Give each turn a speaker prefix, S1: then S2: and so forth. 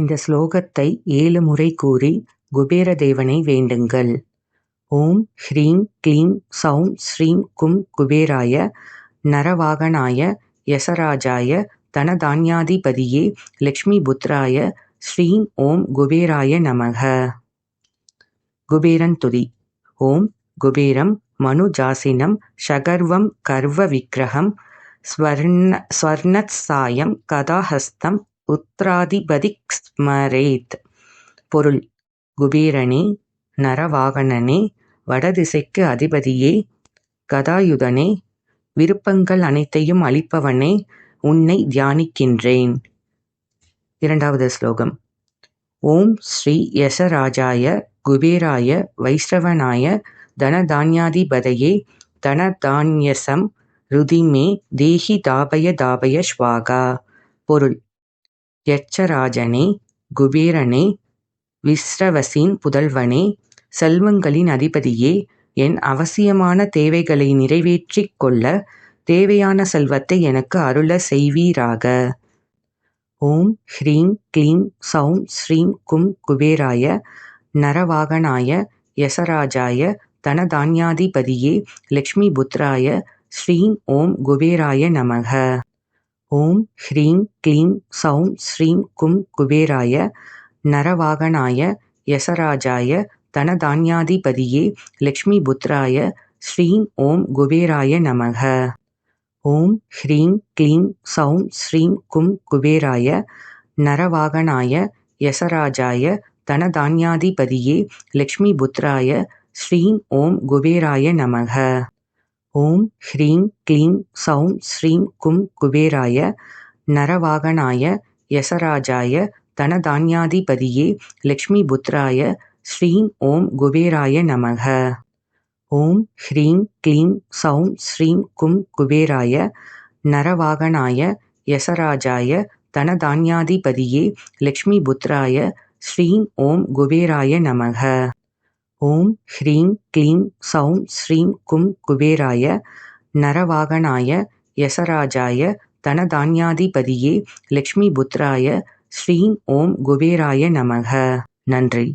S1: இந்த ஸ்லோகத்தை ஏழு முறை கூறி குபேர தேவனை வேண்டுங்கள். ஓம் ஹ்ரீம் க்ளீம் சௌம் ஸ்ரீம் கும் குபேராய நரவாகனாய யசராஜாய தனதான்யாதிபதியே லக்ஷ்மி புத்ராய ஸ்ரீம் ஓம் குபேராய நமக. குபேரன் துதி. ஓம் குபேரம் மனுஜாசினம் ஷகர்வம் கர்வ விக்கிரகம் ஸ்வர்ண ஸ்வர்ணத்சாயம் கதாஹஸ்தம் உத்ராதிபதிக் ஸ்மரேத் பொருள் குபேரனே நரவாகனனே வடதிசைக்கு அதிபதியே கதாயுதனே விருப்பங்கள் அனைத்தையும் அளிப்பவனே உன்னை தியானிக்கின்றேன். இரண்டாவது ஸ்லோகம். ஓம் ஸ்ரீ யசராஜாய குபேராய வைஷ்ணவனாய தனதான்யாதிபதையே தனதான்யசம் ருதிமே தேஹி தாபய தாபய ஸ்வாகா. பொருள் யட்சராஜனே குபேரனே விஸ்ரவசின் புதல்வனே செல்வங்களின் அதிபதியே என் அவசியமான தேவைகளை நிறைவேற்றிக் கொள்ள தேவையான செல்வத்தை எனக்கு அருள செய்வீராக. ஓம் ஹ்ரீம் க்ளீம் சௌம் ஸ்ரீம் கும் குபேராய நரவாகனாய யசராஜாய தனதான்யாதிபதியே லக்ஷ்மி புத்ராய ஸ்ரீம் ஓம் குபேராய நமக. ஓம் ஹ்ரீம் க்ளீம் சௌம் ஸ்ரீம் கும் குபேராய நரவாகனாய யசராஜாய தனதான்யாதிபதியே லக்ஷ்மி புத்ராய ஸ்ரீம் ஓம் குபேராய நமக. ஓம் ஹ்ரீம் க்ளீம் சௌம் ஸ்ரீம் கும் குபேராய நரவாகனாய யசராஜாய தனதான்யாதிபதியே லக்ஷ்மி புத்ராய ஸ்ரீம் ஓம் குபேராய நமக. ஓம் ஹ்ரீம் க்ளீம் சௌம் ஸ்ரீம் கும் குபேராய நரவாகனாய யசராஜாய தனதான்யாதிபதியே லக்ஷ்மி புத்ராய ஸ்ரீம் ஓம் குபேராய நமக. ஓம் ஹ்ரீம் க்ளீம் சௌம் ஸ்ரீம் கும் குபேராய நரவாகனாய யசராஜாய தனதான்யாதிபதியே லக்ஷ்மி புத்ராய ஸ்ரீம் ஓம் குபேராய நமக. ஓம் ஹ்ரீம் க்ளீம் சௌம் ஸ்ரீம் கும் குபேராய நரவாகனாய யசராஜாய தனதான்யாதிபதியே லக்ஷ்மி புத்ராய ஸ்ரீம் ஓம் குபேராய நமக. நன்றி.